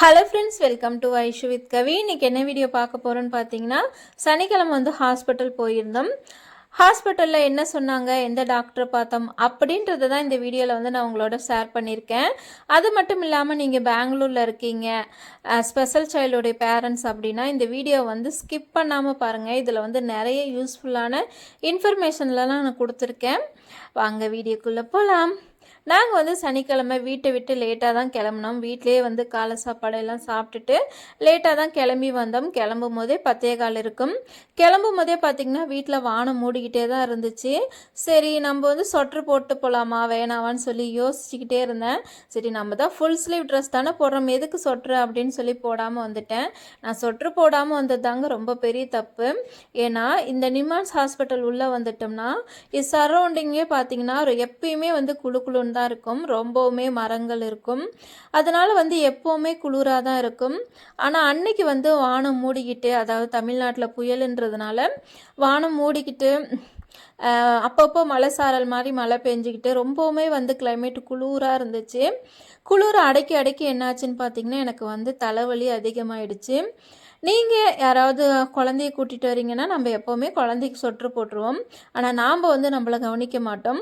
Hello friends welcome to Aishu with Kavi இன்றைக்கி என்ன video பார்க்க போகிறோன்னு பார்த்தீங்கன்னா சனிக்கிழமை வந்து ஹாஸ்பிட்டல் போயிருந்தோம். ஹாஸ்பிட்டலில் என்ன சொன்னாங்க எந்த டாக்டரை பார்த்தோம் அப்படின்றத தான் இந்த வீடியோவில் வந்து நான் உங்களோட ஷேர் பண்ணியிருக்கேன். அது மட்டும் இல்லாமல் நீங்கள் பெங்களூரில் இருக்கீங்க ஸ்பெஷல் சைல்டுடைய பேரண்ட்ஸ் அப்படின்னா இந்த வீடியோ வந்து ஸ்கிப் பண்ணாமல் பாருங்கள் இதில் வந்து நிறைய யூஸ்ஃபுல்லான இன்ஃபர்மேஷன்லாம் நான் கொடுத்துருக்கேன். வாங்க வீடியோக்குள்ளே போகலாம் நாங்கள் வந்து சனிக்கிழமை வீட்டை விட்டு லேட்டாக தான் கிளம்புனோம். வீட்டிலேயே வந்து காலை சாப்பாடு எல்லாம் சாப்பிட்டுட்டு லேட்டாக தான் கிளம்பி வந்தோம். கிளம்பும் போதே பத்தே கால் இருக்கும். கிளம்பும் போதே பார்த்திங்கன்னா வீட்டில் வானம் மூடிக்கிட்டே தான் இருந்துச்சு. சரி நம்ம வந்து சொட்ரு போட்டு போகலாமா வேணாவான்னு சொல்லி யோசிச்சுக்கிட்டே இருந்தேன். சரி நம்ம தான் ஃபுல் ஸ்லீவ் ட்ரெஸ் தானே போடுறோம். எதுக்கு சொட்ரு அப்படின்னு சொல்லி போடாமல் வந்துட்டேன். நான் சொட்ரு போடாமல் வந்தது தாங்க ரொம்ப பெரிய தப்பு. ஏன்னா இந்த நிமான்ஸ் ஹாஸ்பிட்டல் உள்ளே வந்துட்டோம்னா இது சரௌண்டிங்கே பார்த்தீங்கன்னா ஒரு எப்பயுமே வந்து குளு குளுன்னு தான் இருக்கும். ரொம்பவுமே மரங்கள் இருக்கும். அதனால் வந்து எப்போவுமே குளிராக தான் இருக்கும். ஆனால் அன்னைக்கு வந்து வானம் மூடிக்கிட்டு அதாவது தமிழ்நாட்டில் புயலுன்றதுனால வானம் மூடிக்கிட்டு அப்பப்போ மழை சாரல் மாதிரி மழை பெஞ்சிக்கிட்டு ரொம்பவுமே வந்து கிளைமேட் குளிராக இருந்துச்சு. குளிர் அடக்கி அடக்கி என்னாச்சுன்னு பார்த்தீங்கன்னா எனக்கு வந்து தலைவலி அதிகமாகிடுச்சு நீங்கள் யாராவது குழந்தைய கூட்டிகிட்டு வரீங்கன்னா நம்ம எப்போவுமே குழந்தைக்கு சொட்டு போட்டுருவோம். ஆனால் நாம் வந்து நம்மளை கவனிக்க மாட்டோம்.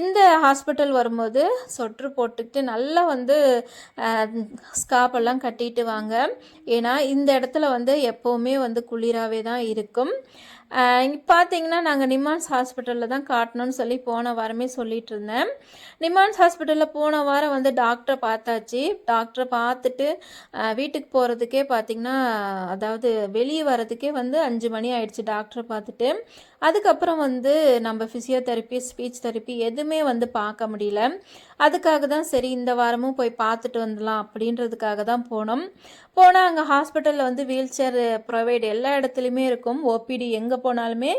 இந்த ஹாஸ்பிட்டல் வரும்போது சொட்டு போட்டுக்கிட்டு நல்லா வந்து ஸ்காப்பெல்லாம் கட்டிட்டு வாங்க. ஏன்னா இந்த இடத்துல வந்து எப்போவுமே வந்து குளிராகவே தான் இருக்கும். இங்கே பார்த்தீங்கன்னா நாங்கள் நிமான்ஸ் ஹாஸ்பிட்டலில் தான் காட்டணும்னு சொல்லி போன வாரமே சொல்லிகிட்டு இருந்தேன். நிமான்ஸ் ஹாஸ்பிட்டலில் போன வாரம் வந்து டாக்டரை பார்த்தாச்சு. டாக்டரை பார்த்துட்டு வீட்டுக்கு போகிறதுக்கே பார்த்தீங்கன்னா அதாவது வெளியே வர்றதுக்கே வந்து அஞ்சு மணி ஆயிடுச்சு டாக்டரை பார்த்துட்டு. அதுக்கப்புறம் வந்து நம்ம ஃபிசியோதெரப்பி ஸ்பீச் தெரப்பி எதுவுமே வந்து பார்க்க முடியல. அதுக்காக தான் சரி இந்த வாரமும் போய் பார்த்துட்டு வந்துடலாம் அப்படின்றதுக்காக தான் போனோம். போனால் அங்கே ஹாஸ்பிட்டலில் வந்து வீல் சேர் ப்ரொவைட் எல்லா இடத்துலையுமே இருக்கும். ஓபிடி எங்கே போனாலுமே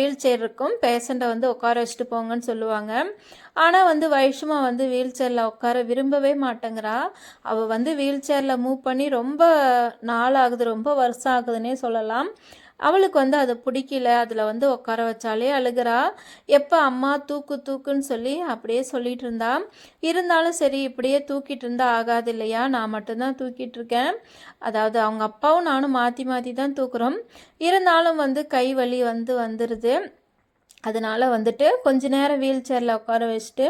வீல் சேர் இருக்கும். பேஷண்ட்டை வந்து உட்கார வச்சுட்டு போங்கன்னு சொல்லுவாங்க. ஆனால் வந்து வயசுமா வந்து வீல் சேரில் உட்கார விரும்பவே மாட்டேங்கிறா. அவள் வந்து வீல் சேரில் மூவ் பண்ணி ரொம்ப நாள் ஆகுது ரொம்ப வருஷம் ஆகுதுன்னே சொல்லலாம். அவளுக்கு வந்து அது பிடிக்கல. அதில் வந்து உட்கார வச்சாலே அழுகிறா. எப்போ அம்மா தூக்கு தூக்குன்னு சொல்லி அப்படியே சொல்லிட்டு இருந்தா. இருந்தாலும் சரி இப்படியே தூக்கிட்டு இருந்தா ஆகாது இல்லையா? நான் மட்டும்தான் தூக்கிட்டு இருக்கேன். அதாவது அவங்க அப்பாவும் நானும் மாற்றி மாற்றி தான் தூக்குறோம். இருந்தாலும் வந்து கை வலி வந்து வந்துடுது அதனால் வந்துட்டு கொஞ்ச நேரம் வீல் சேரில் உட்கார வச்சுட்டு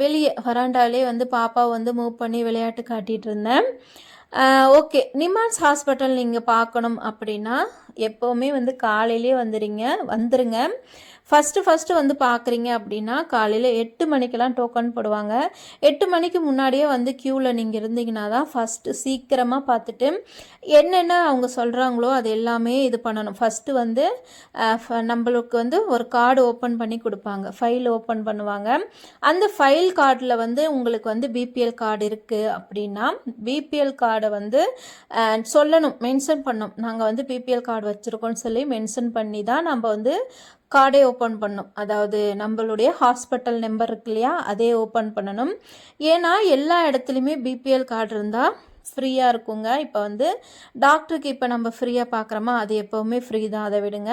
வெளியே வராண்டாலே வந்து பாப்பா வந்து மூவ் பண்ணி விளையாட்டு காட்டிகிட்டு இருந்தேன். ஓகே. நிமான்ஸ் ஹாஸ்பிட்டல் நீங்கள் பார்க்கணும் அப்படின்னா எப்போவுமே வந்து காலையிலே வந்துடுங்க வந்துடுங்க ஃபஸ்ட்டு ஃபஸ்ட்டு வந்து பார்க்குறீங்க அப்படின்னா காலையில் எட்டு மணிக்கெல்லாம் டோக்கன் போடுவாங்க. எட்டு மணிக்கு முன்னாடியே வந்து க்யூவில் நீங்கள் இருந்தீங்கன்னா தான் ஃபஸ்ட்டு சீக்கிரமாக பார்த்துட்டு என்னென்ன அவங்க சொல்கிறாங்களோ அது எல்லாமே இது பண்ணணும். ஃபஸ்ட்டு வந்து நம்மளுக்கு வந்து ஒரு கார்டு ஓப்பன் பண்ணி கொடுப்பாங்க. ஃபைல் ஓப்பன் பண்ணுவாங்க. அந்த ஃபைல் கார்டில் வந்து உங்களுக்கு வந்து பிபிஎல் கார்டு இருக்குது அப்படின்னா பிபிஎல் கார்டை வந்து சொல்லணும் மென்ஷன் பண்ணணும். நாங்கள் வந்து பிபிஎல் கார்டு வச்சுருக்கோம்னு சொல்லி மென்ஷன் பண்ணி தான் நம்ம வந்து கார்டே ஓப்பன் பண்ணணும் அதாவது நம்மளுடைய ஹாஸ்பிட்டல் நம்பர் இருக்கு இல்லையா? அதே ஓப்பன் பண்ணணும். ஏன்னா எல்லா இடத்துலையுமே பிபிஎல் கார்டு இருந்தால் ஃப்ரீயாக இருக்குங்க. இப்போ வந்து டாக்டருக்கு இப்போ நம்ம ஃப்ரீயாக பார்க்குறோமா அது எப்போவுமே ஃப்ரீ தான். அதை விடுங்க.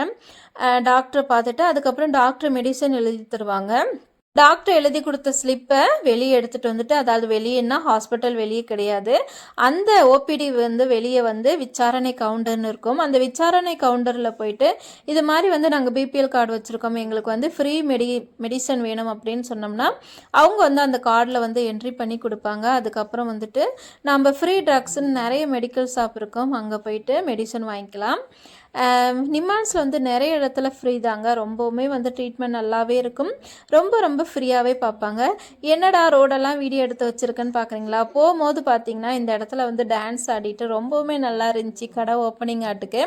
டாக்டரை பார்த்துட்டு அதுக்கப்புறம் டாக்டர் மெடிசன் எழுதி தருவாங்க. டாக்டர் எழுதி கொடுத்த ஸ்லிப்பை வெளியே எடுத்துகிட்டு வந்துட்டு அதாவது வெளியேன்னா ஹாஸ்பிட்டல் வெளியே கிடையாது. அந்த ஓபிடி வந்து வெளியே வந்து விசாரணை கவுண்டர்னு இருக்கும். அந்த விசாரணை கவுண்டரில் போயிட்டு இது மாதிரி வந்து நாங்கள் பிபிஎல் கார்டு வச்சுருக்கோம். எங்களுக்கு வந்து ஃப்ரீ மெடி மெடிசன் வேணும் அப்படின்னு சொன்னோம்னா அவங்க வந்து அந்த கார்டில் வந்து என்ட்ரி பண்ணி கொடுப்பாங்க. அதுக்கப்புறம் வந்துட்டு நம்ம ஃப்ரீ ட்ரக்ஸ்ன்னு நிறைய மெடிக்கல் ஷாப் இருக்கும். அங்கே போயிட்டு மெடிசன் வாங்கிக்கலாம். நிமான்ஸில் வந்து நிறைய இடத்துல ஃப்ரீ தாங்க. ரொம்பவுமே வந்து ட்ரீட்மெண்ட் நல்லாவே இருக்கும். ரொம்ப ரொம்ப ஃப்ரீயாகவே பார்ப்பாங்க. என்னடா ரோடெல்லாம் வீடியோ எடுத்து வச்சுருக்கேன்னு பார்க்குறீங்களா? போகும்போது பார்த்தீங்கன்னா இந்த இடத்துல வந்து டான்ஸ் ஆடிட்டு ரொம்பவுமே நல்லா இருந்துச்சு. கடை ஓப்பனிங் ஆட்டுக்கு.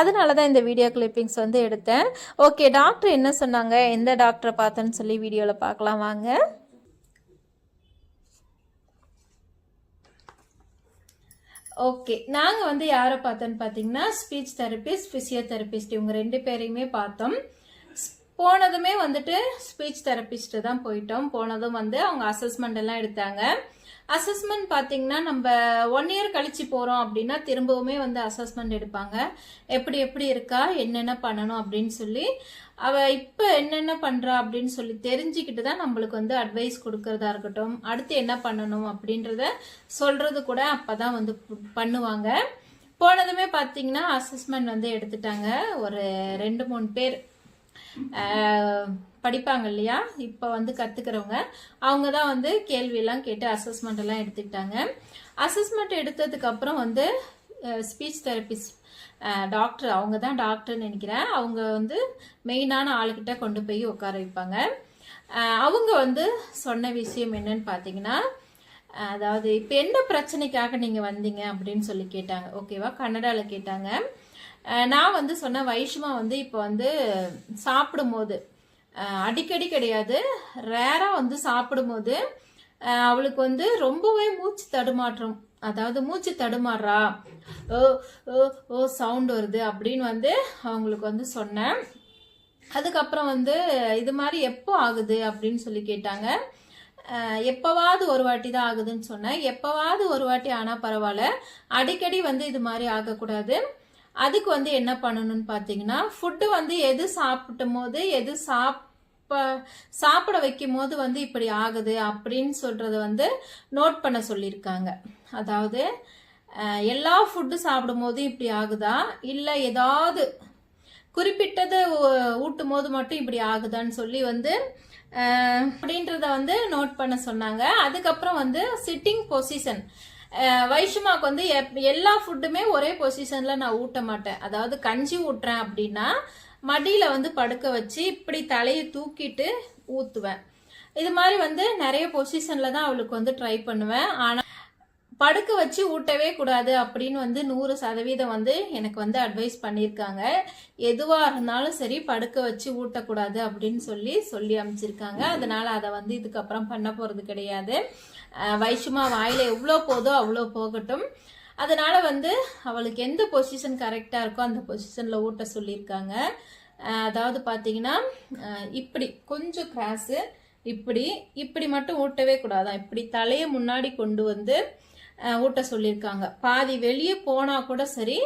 அதனால தான் இந்த வீடியோ கிளிப்பிங்ஸ் வந்து எடுத்தேன். ஓகே டாக்டர் என்ன சொன்னாங்க? எந்த டாக்டரை பார்த்தேன்னு சொல்லி வீடியோவில் பார்க்கலாம். வாங்க. ஓகே நாங்கள் வந்து யாரை பார்த்தோன்னு பார்த்தீங்கன்னா ஸ்பீச் தெரபிஸ்ட் ஃபிசியோதெரபிஸ்ட் இவங்க ரெண்டு பேரையுமே பார்த்தோம். ஸ்- போனதுமே வந்துட்டு ஸ்பீச் தெரபிஸ்ட்டு தான் போயிட்டோம். போனதும் வந்து அவங்க அசஸ்மெண்ட் எல்லாம் எடுத்தாங்க. அசஸ்மெண்ட் பார்த்தீங்கன்னா நம்ம ஒன் இயர் கழிச்சு போகிறோம் அப்படின்னா திரும்பவுமே வந்து அசஸ்மெண்ட் எடுப்பாங்க. எப்படி எப்படி இருக்கா? என்னென்ன பண்ணணும் அப்படின்னு சொல்லி அவ இப்போ என்னென்ன பண்ணுறா அப்படின்னு சொல்லி தெரிஞ்சுக்கிட்டு தான் நம்மளுக்கு வந்து அட்வைஸ் கொடுக்கறதா இருக்கட்டும். அடுத்து என்ன பண்ணணும் அப்படின்றத சொல்கிறது கூட அப்போ தான் வந்து பண்ணுவாங்க. போனதுமே பார்த்தீங்கன்னா அசஸ்மெண்ட் வந்து எடுத்துட்டாங்க. ஒரு ரெண்டு மூணு பேர் படிப்பாங்க இல்லையா? இப்போ வந்து கற்றுக்கிறவங்க அவங்க தான் வந்து கேள்வியெல்லாம் கேட்டு அசஸ்மெண்ட் எல்லாம் எடுத்துக்கிட்டாங்க. அசஸ்மெண்ட் எடுத்ததுக்கப்புறம் வந்து ஸ்பீச் தெரபிஸ்ட் டாக்டர் அவங்க தான் டாக்டர்னு நினைக்கிறேன். அவங்க வந்து மெயினான ஆளுக்கிட்ட கொண்டு போய் உட்கார வைப்பாங்க. அவங்க வந்து சொன்ன விஷயம் என்னன்னு பார்த்தீங்கன்னா அதாவது இப்போ என்ன பிரச்சனைக்காக நீங்கள் வந்தீங்க அப்படின்னு சொல்லி கேட்டாங்க. ஓகேவா கன்னடாவில் கேட்டாங்க. நான் வந்து சொன்ன வைஷ்மா வந்து இப்போ வந்து சாப்பிடும்போது அடிக்கடி கிடையாது. ரேராக வந்து சாப்பிடும்போது அவளுக்கு வந்து ரொம்பவே மூச்சு தடுமாற்றம் அதாவது மூச்சு தடுமாறுறா ஓ ஓ ஓ சவுண்ட் வருது அப்படின்னு வந்து அவங்களுக்கு வந்து சொன்னேன். அதுக்கப்புறம் வந்து இது மாதிரி எப்போ ஆகுது அப்படின்னு சொல்லி கேட்டாங்க. எப்போவாவது ஒரு வாட்டி தான் ஆகுதுன்னு சொன்னேன். எப்போவாவது ஒரு வாட்டி ஆனால் பரவாயில்ல. அடிக்கடி வந்து இது மாதிரி ஆகக்கூடாது. அதுக்கு வந்து என்ன பண்ணணும்னு பார்த்தீங்கன்னா ஃபுட்டு வந்து எது சாப்பிட்டும் போது எது இப்போ சாப்பிட வைக்கும் போது வந்து இப்படி ஆகுது அப்படின்னு சொல்கிறத வந்து நோட் பண்ண சொல்லியிருக்காங்க. அதாவது எல்லா ஃபுட்டு சாப்பிடும் போது இப்படி ஆகுதா? இல்லை ஏதாவது குறிப்பிட்டது ஊட்டும் போது மட்டும் இப்படி ஆகுதான்னு சொல்லி வந்து அப்படின்றத வந்து நோட் பண்ண சொன்னாங்க. அதுக்கப்புறம் வந்து சிட்டிங் பொசிஷன் வைஷ்மாக்கு வந்து எப்- எல்லா ஃபுட்டுமே ஒரே பொசிஷனில் நான் ஊட்ட மாட்டேன். அதாவது கஞ்சி ஊட்டுறேன் அப்படின்னா மடியில் வந்து படுக்க வச்சு இப்படி தலையை தூக்கிட்டு ஊற்றுவேன் இது மாதிரி வந்து நிறைய பொசிஷனில் தான் அவளுக்கு வந்து ட்ரை பண்ணுவேன். ஆனால் படுக்க வச்சு ஊட்டவே கூடாது அப்படின்னு வந்து நூறு சதவீதம் வந்து எனக்கு வந்து அட்வைஸ் பண்ணியிருக்காங்க. எதுவாக இருந்தாலும் சரி படுக்க வச்சு ஊட்டக்கூடாது அப்படின்னு சொல்லி சொல்லி அமைச்சிருக்காங்க அதனால் அதை வந்து இதுக்கப்புறம் பண்ண போகிறது கிடையாது. அஹ் வைஷுமா வாயில் எவ்வளோ போதோ அவ்வளோ போகட்டும். அதனால் வந்து அவளுக்கு எந்த பொசிஷன் கரெக்டாக இருக்கோ அந்த பொசிஷனில் ஊட்ட சொல்லியிருக்காங்க. அதாவது பார்த்தீங்கன்னா இப்படி கொஞ்சம் கிராஸு இப்படி இப்படி மட்டும் ஊட்டவே கூடாதான். இப்படி தலையை முன்னாடி கொண்டு வந்து ஊட்ட சொல்லியிருக்காங்க. பாதி வெளியே போனால் கூட சரி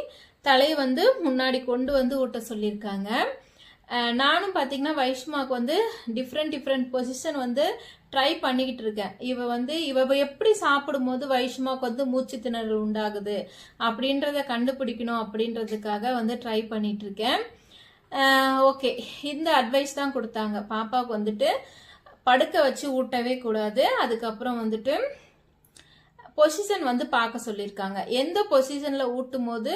தலையை வந்து முன்னாடி கொண்டு வந்து ஊட்ட சொல்லியிருக்காங்க. நானும் பார்த்தீங்கன்னா வைஷ்மாவுக்கு வந்து டிஃப்ரெண்ட் டிஃப்ரெண்ட் பொசிஷன் வந்து ட்ரை பண்ணிக்கிட்டு இருக்கேன். இவ வந்து இவ எப்படி சாப்பிடும்போது வைஷ்மாவுக்கு வந்து மூச்சு திணறல் உண்டாகுது அப்படின்றத கண்டுபிடிக்கணும் அப்படின்றதுக்காக வந்து ட்ரை பண்ணிட்டு இருக்கேன். ஓகே இந்த அட்வைஸ் தான் கொடுத்தாங்க. பாப்பாவுக்கு வந்துட்டு படுக்க வச்சு ஊட்டவே கூடாது. அதுக்கப்புறம் வந்துட்டு பொசிஷன் வந்து பார்க்க சொல்லியிருக்காங்க. எந்த பொசிஷனில் ஊட்டும் போது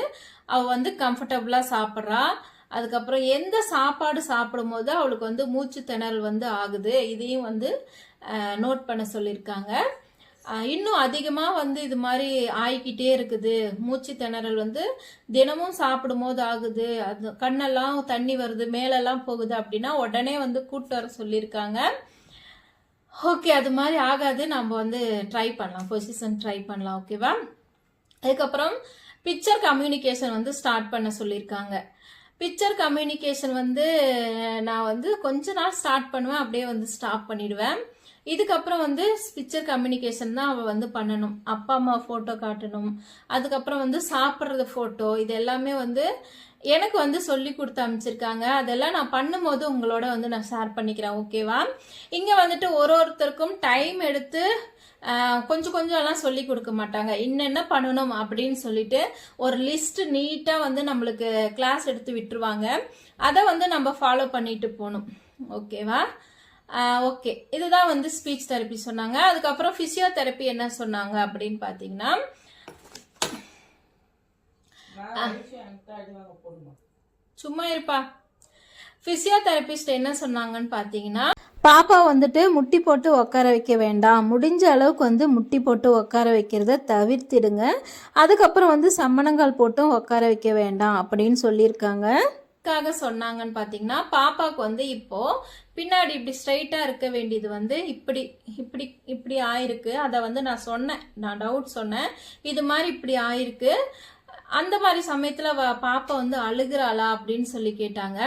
அவள் வந்து கம்ஃபர்டபுளாக சாப்பிட்றா? அதுக்கப்புறம் எந்த சாப்பாடு சாப்பிடும் போது அவளுக்கு வந்து மூச்சு திணறல் வந்து ஆகுது இதையும் வந்து நோட் பண்ண சொல்லியிருக்காங்க. இன்னும் அதிகமாக வந்து இது மாதிரி ஆயிக்கிட்டே இருக்குது. மூச்சு திணறல் வந்து தினமும் சாப்பிடும்போது ஆகுது. அது கண்ணெல்லாம் தண்ணி வருது மேலெல்லாம் போகுது அப்படின்னா உடனே வந்து கூட்டு வர சொல்லியிருக்காங்க. ஓகே அது மாதிரி ஆகாது. நம்ம வந்து ட்ரை பண்ணலாம். பொசிஷன் ட்ரை பண்ணலாம் ஓகேவா அதுக்கப்புறம் பிக்சர் கம்யூனிகேஷன் வந்து ஸ்டார்ட் பண்ண சொல்லியிருக்காங்க. பிக்சர் கம்யூனிகேஷன் வந்து நான் வந்து கொஞ்ச நாள் ஸ்டார்ட் பண்ணுவேன் அப்படியே வந்து ஸ்டாப் பண்ணிடுவேன். இதுக்கப்புறம் வந்து பிக்சர் கம்யூனிகேஷன் தான் அவள் வந்து பண்ணணும். அப்பா அம்மா ஃபோட்டோ காட்டணும். அதுக்கப்புறம் வந்து சாப்பிட்றது ஃபோட்டோ இது எல்லாமே வந்து எனக்கு வந்து சொல்லி கொடுத்து அமைச்சிருக்காங்க அதெல்லாம் நான் பண்ணும்போது உங்களோட வந்து நான் ஷேர் பண்ணிக்கிறேன் ஓகேவா இங்கே வந்துட்டு ஒரு ஒருத்தருக்கும் டைம் எடுத்து கொஞ்சம் கொஞ்சம் எல்லாம் சொல்லி கொடுக்க மாட்டாங்க. இன்னென்ன பண்ணணும்? அப்படின்னு சொல்லிட்டு ஒரு லிஸ்ட் நீட்டாக வந்து நம்மளுக்கு கிளாஸ் எடுத்து விட்டுருவாங்க. அதை வந்து நம்ம ஃபாலோ பண்ணிட்டு போகணும். ஓகேவா ஓகே இதுதான் வந்து ஸ்பீச் தெரப்பி சொன்னாங்க. அதுக்கப்புறம் ஃபிசியோதெரப்பி என்ன சொன்னாங்க அப்படின்னு பார்த்தீங்கன்னா சும்மா இருப்பா. ஃபிசியோதெரபிஸ்ட் என்ன சொன்னாங்கன்னு பார்த்தீங்கன்னா பாப்பா வந்துட்டு முட்டி போட்டு உட்கார வைக்க வேண்டாம். முடிஞ்ச அளவுக்கு வந்து முட்டி போட்டு உட்கார வைக்கிறத தவிர்த்திடுங்க. அதுக்கப்புறம் வந்து சம்மணங்கால் போட்டும் உட்கார வைக்க வேண்டாம் அப்படின்னு சொல்லியிருக்காங்க. சொன்னாங்கன்னு பார்த்தீங்கன்னா பாப்பாவுக்கு வந்து இப்போது பின்னாடி இப்படி ஸ்ட்ரைட்டாக இருக்க வேண்டியது வந்து இப்படி இப்படி இப்படி ஆயிருக்கு. அதை வந்து நான் சொன்னேன். நான் டவுட் சொன்னேன். இது மாதிரி இப்படி ஆயிருக்கு. அந்த மாதிரி சமயத்தில் பாப்பா வந்து அழுகுறாளா அப்படின்னு சொல்லி கேட்டாங்க.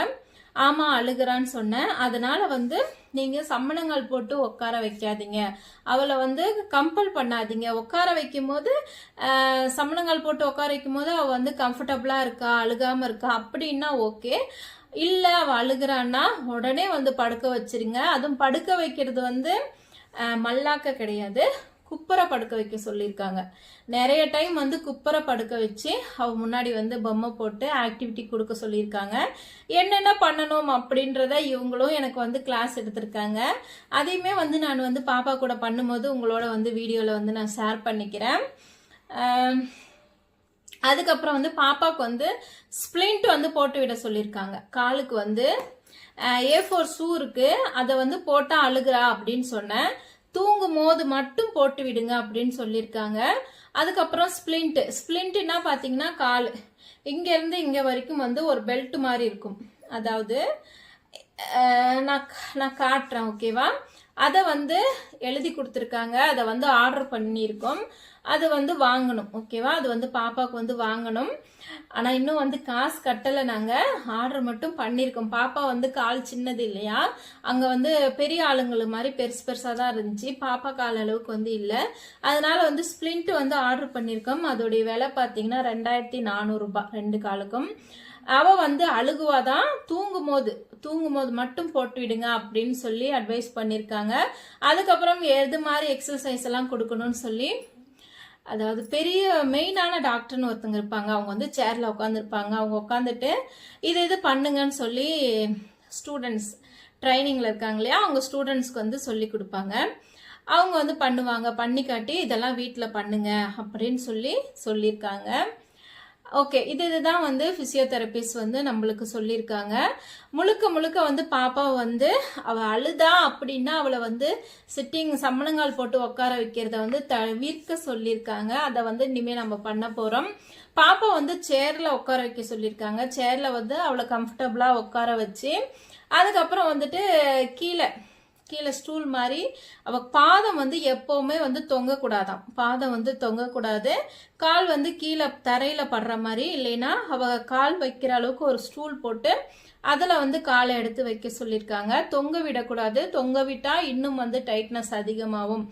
ஆமாம் அழுகிறான்னு சொன்னேன். அதனால வந்து நீங்கள் சம்மணங்கள் போட்டு உட்கார வைக்காதீங்க. அவளை வந்து கம்பல் பண்ணாதீங்க. உட்கார வைக்கும் போது சம்மணங்கள் போட்டு உட்கார வைக்கும் போது அவள் வந்து கம்ஃபர்டபுளாக இருக்கா அழுகாமல் இருக்கா அப்படின்னா ஓகே இல்லை அவள் அழுகிறான்னா உடனே வந்து படுக்க வச்சிருங்க. அதுவும் படுக்க வைக்கிறது வந்து மல்லாக்க கிடையாது. குப்பரை படுக்க வைக்க சொல்லியிருக்காங்க. நிறைய டைம் வந்து குப்பரை படுக்க வச்சு அவ முன்னாடி வந்து பொம்மை போட்டு ஆக்டிவிட்டி கொடுக்க சொல்லியிருக்காங்க. என்னென்ன பண்ணணும் அப்படின்றத இவங்களும் எனக்கு வந்து கிளாஸ் எடுத்திருக்காங்க. அதையுமே வந்து நான் வந்து பாப்பா கூட பண்ணும்போது உங்களோட வந்து வீடியோவில் வந்து நான் ஷேர் பண்ணிக்கிறேன். அதுக்கப்புறம் வந்து பாப்பாவுக்கு வந்து ஸ்ப்ளிண்ட் வந்து போட்டு விட சொல்லியிருக்காங்க. காலுக்கு வந்து ஏ ஃபோர் ஷூ இருக்குது அதை வந்து போட்டால் அழுகுறா அப்படின்னு சொன்னேன். தூங்கும் போது மட்டும் போட்டு விடுங்க அப்படின்னு சொல்லியிருக்காங்க. அதுக்கப்புறம் ஸ்பிளிண்ட் ஸ்பிளிண்ட்னா பார்த்தீங்கன்னா கால். இங்கேருந்து இங்கே வரைக்கும் வந்து ஒரு பெல்ட் மாதிரி இருக்கும். அதாவது நான் நான் காட்டுறேன் ஓகேவா அதை வந்து எழுதி கொடுத்துருக்காங்க. அதை வந்து ஆர்டர் பண்ணியிருக்கோம். அது வந்து வாங்கணும் ஓகேவா அது வந்து பாப்பாவுக்கு வந்து வாங்கணும். ஆனால் இன்னும் வந்து காசு கட்டலை நாங்கள் ஆர்டர் மட்டும் பண்ணியிருக்கோம் பாப்பா வந்து கால் சின்னது இல்லையா? அங்கே வந்து பெரிய ஆளுங்களு மாதிரி பெருசு பெருசாக தான் இருந்துச்சு. பாப்பா கால் அளவுக்கு வந்து இல்லை. அதனால வந்து ஸ்ப்ளிண்ட் வந்து ஆர்டர் பண்ணியிருக்கோம் அதோடைய விலை பார்த்தீங்கன்னா ரெண்டாயிரத்தி நானூறுரூபா ரெண்டு காலுக்கும். அவள் வந்து அழுகுவாதான் தூங்கும் போது தூங்கும் போது மட்டும் போட்டு விடுங்க அப்படின்னு சொல்லி அட்வைஸ் பண்ணியிருக்காங்க அதுக்கப்புறம் எது மாதிரி எக்ஸசைஸ் எல்லாம் கொடுக்கணும்னு சொல்லி அதாவது பெரிய மெயினான டாக்டர்னு ஒருத்தங்க இருப்பாங்க. அவங்க வந்து சேரில் உட்காந்துருப்பாங்க அவங்க உட்காந்துட்டு இது இது பண்ணுங்கன்னு சொல்லி ஸ்டூடெண்ட்ஸ் ட்ரைனிங்கில் இருக்காங்க இல்லையா? அவங்க ஸ்டூடெண்ட்ஸ்க்கு வந்து சொல்லி கொடுப்பாங்க. அவங்க வந்து பண்ணுவாங்க. பண்ணி காட்டி இதெல்லாம் வீட்டில் பண்ணுங்க அப்படின்னு சொல்லி சொல்லியிருக்காங்க. ஓகே இது இதுதான் வந்து ஃபிசியோதெரபிஸ்ட் வந்து நம்மளுக்கு சொல்லியிருக்காங்க. முழுக்க முழுக்க வந்து பாப்பா வந்து அவள் அழுதா அப்படின்னா அவளை வந்து சிட்டிங் சம்மணங்கால் போட்டு உட்கார வைக்கிறத வந்து தவிர்க்க சொல்லியிருக்காங்க. அதை வந்து இனிமேல் நம்ம பண்ண போகிறோம் பாப்பா வந்து சேரில் உட்கார வைக்க சொல்லியிருக்காங்க. சேரில் வந்து அவளை கம்ஃபர்டபுளாக உட்கார வச்சு அதுக்கப்புறம் வந்துட்டு கீழே கீழே ஸ்டூல் மாதிரி அவ பாதம் வந்து எப்போவுமே வந்து தொங்கக்கூடாதாம். பாதம் வந்து தொங்கக்கூடாது. கால் வந்து கீழே தரையில் படுற மாதிரி இல்லைன்னா அவ கால் வைக்கிற அளவுக்கு ஒரு ஸ்டூல் போட்டு அதில் வந்து காலை எடுத்து வைக்க சொல்லியிருக்காங்க. தொங்க விடக்கூடாது. தொங்க விட்டால் இன்னும் வந்து டைட்னஸ் அதிகமாகும்.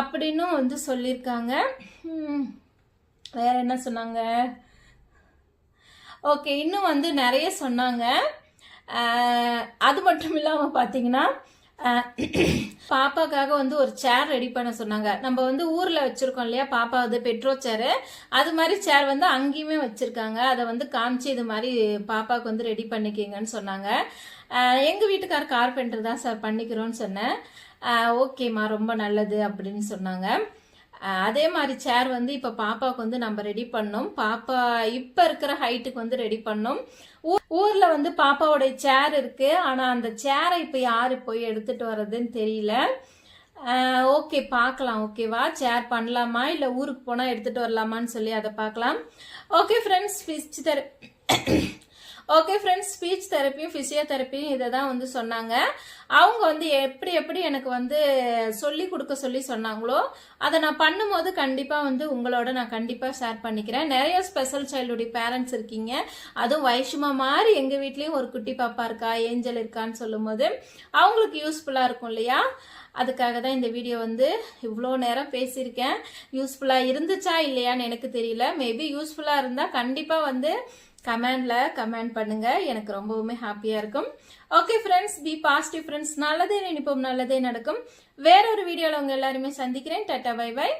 அப்படின்னும் வந்து சொல்லியிருக்காங்க. வேற என்ன சொன்னாங்க? ஓகே இன்னும் வந்து நிறைய சொன்னாங்க. அது மட்டும் இல்லாமல் பார்த்தீங்கன்னா பாப்பாக்காக வந்து ஒரு சேர் ரெடி பண்ண சொன்னாங்க. நம்ம வந்து ஊரில் வச்சுருக்கோம் இல்லையா பாப்பா வந்து பெட்ரோ சேரு அது மாதிரி சேர் வந்து அங்கேயுமே வச்சுருக்காங்க. அதை வந்து காமிச்சு இது மாதிரி பாப்பாவுக்கு வந்து ரெடி பண்ணிக்கிங்கன்னு சொன்னாங்க. எங்கள் வீட்டுக்கார் கார்பெண்டர் தான் சார் பண்ணிக்கிறோன்னு சொன்னேன். ஓகேம்மா ரொம்ப நல்லது அப்படின்னு சொன்னாங்க. அதே மாதிரி சேர் வந்து இப்போ பாப்பாவுக்கு வந்து நம்ம ரெடி பண்ணோம். பாப்பா இப்போ இருக்கிற ஹைட்டுக்கு வந்து ரெடி பண்ணோம். ஊர்ல வந்து பாப்பாவோடைய சேர் இருக்கு. ஆனா அந்த சேரை இப்போ யாரு போய் எடுத்துட்டு வர்றதுன்னு தெரியல. ஓகே பார்க்கலாம். ஓகேவா சேர் பண்ணலாமா? இல்லை ஊருக்கு போனால் எடுத்துட்டு வரலாமான்னு சொல்லி அதை பார்க்கலாம். ஓகே ஃப்ரெண்ட்ஸ் ஃபிஸ்ட் தர் ஓகே ஃப்ரெண்ட்ஸ் ஸ்பீச் தெரப்பியும் ஃபிசியோதெரப்பியும் இதை தான் வந்து சொன்னாங்க. அவங்க வந்து எப்படி எப்படி எனக்கு வந்து சொல்லி கொடுக்க சொல்லி சொன்னாங்களோ அதை நான் பண்ணும்போது கண்டிப்பாக வந்து உங்களோட நான் கண்டிப்பாக ஷேர் பண்ணிக்கிறேன். நிறைய ஸ்பெஷல் சைல்டுடைய பேரண்ட்ஸ் இருக்கீங்க. அதுவும் வயசுமா மாதிரி எங்கள் வீட்லேயும் ஒரு குட்டி பாப்பா இருக்கா ஏஞ்சல் இருக்கான்னு சொல்லும்போது அவங்களுக்கு யூஸ்ஃபுல்லாக இருக்கும் இல்லையா? அதுக்காக தான் இந்த வீடியோ வந்து இவ்வளோ நேரம் பேசியிருக்கேன். யூஸ்ஃபுல்லாக இருந்துச்சா இல்லையான்னு எனக்கு தெரியல. மேபி யூஸ்ஃபுல்லாக இருந்தால் கண்டிப்பாக வந்து கமெண்டில் கமெண்ட் பண்ணுங்கள் எனக்கு ரொம்பவுமே ஹாப்பியாக இருக்கும். Okay friends be positive friends நல்லதே நினைப்போம். நல்லதே நடக்கும். வேற ஒரு வீடியோவில் உங்கள் எல்லாருமே சந்திக்கிறேன். Ta-ta by by